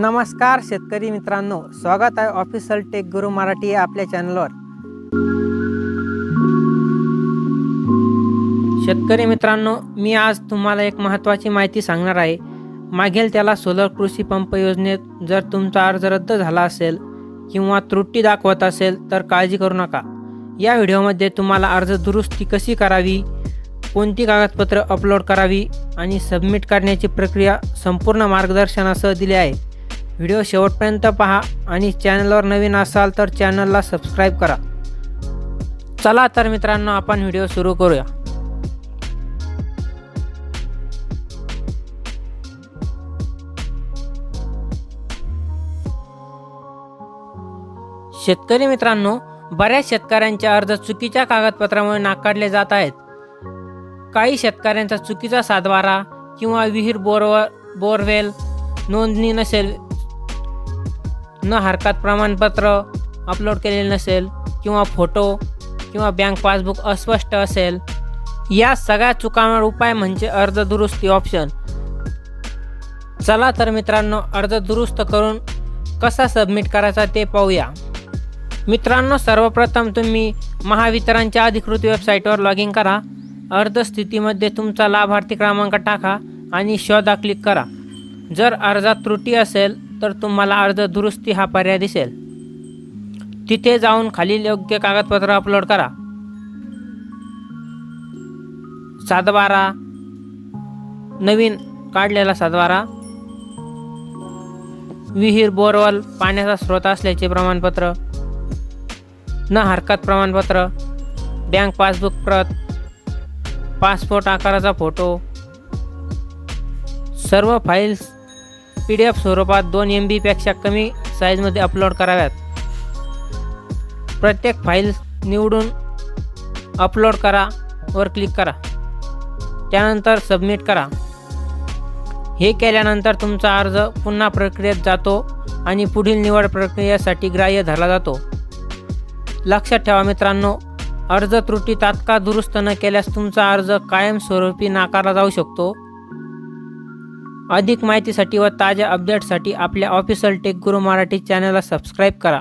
नमस्कार शेतकरी मित्रांनो स्वागत आहे ऑफिशियल टेक गुरु मराठी आपल्या चॅनलवर. शेतकरी मित्रांनो मी आज तुम्हाला एक महत्त्वाची माहिती सांगणार आहे. मागील त्याला सोलर कृषी पंप योजनेत जर तुमचा अर्ज रद्द झाला असेल किंवा त्रुटी दाखवत असेल तर काळजी करू नका. या व्हिडिओमध्ये तुम्हाला अर्ज दुरुस्ती कशी करावी कोणती कागदपत्र अपलोड करावी आणि सबमिट करण्याची प्रक्रिया संपूर्ण मार्गदर्शनासह दिली आहे. व्हिडिओ शेवटपर्यंत पहा आणि चॅनलवर नवीन असाल तर चॅनलला सबस्क्राईब करा. चला तर मित्रांनो आपण व्हिडिओ सुरू करूया. शेतकरी मित्रांनो बऱ्याच शेतकऱ्यांचे अर्ज चुकीच्या कागदपत्रामुळे नाकारले जात आहेत. काही शेतकऱ्यांचा चुकीचा सातबारा किंवा विहीर बोरवर बोरवेल नोंदणी नसेल न हरकत प्रमाणपत्र अपलोड केलेले नसेल किंवा फोटो किंवा बँक पासबुक अस्पष्ट असेल या सगळ्या चुकांवर उपाय म्हणजे अर्ज दुरुस्ती ऑप्शन चला तर मित्रांनो अर्ज दुरुस्त करून कसा सबमिट करायचा ते पाहूया. मित्रांनो सर्वप्रथम तुम्ही महावितरणच्या अधिकृत वेबसाईटवर लॉग इन करा. अर्ज स्थितीमध्ये तुमचा लाभार्थी क्रमांक टाका आणि शोधा क्लिक करा. जर अर्जात त्रुटी असेल तर तुम्हाला अर्ज दुरुस्ती हा पर्याय दिसेल. तिथे जाऊन खालील योग्य कागदपत्र अपलोड करा. सातबारा. नवीन काढलेला सातबारा. विहीर बोरवल पाण्याचा स्रोत असल्याचे प्रमाणपत्र. न हरकत प्रमाणपत्र. बँक पासबुक प्रत. पासपोर्ट आकाराचा फोटो. सर्व फाईल्स पी डी एफ स्वरूपात दोन एम बीपेक्षा कमी साईजमध्ये अपलोड कराव्यात. प्रत्येक फाईल निवडून अपलोड करा वर क्लिक करा. त्यानंतर सबमिट करा. हे केल्यानंतर तुमचा अर्ज पुन्हा प्रक्रियेत जातो आणि पुढील निवड प्रक्रियेसाठी ग्राह्य धरला जातो. लक्षात ठेवा मित्रांनो अर्ज त्रुटी तात्काळ दुरुस्त न केल्यास तुमचा अर्ज कायमस्वरूपी नाकारला जाऊ शकतो. अधिक माहितीसाठी व ताज्या अपडेटसाठी आपल्या ऑफिशियल टेक गुरु मराठी चॅनलला सबस्क्राईब करा.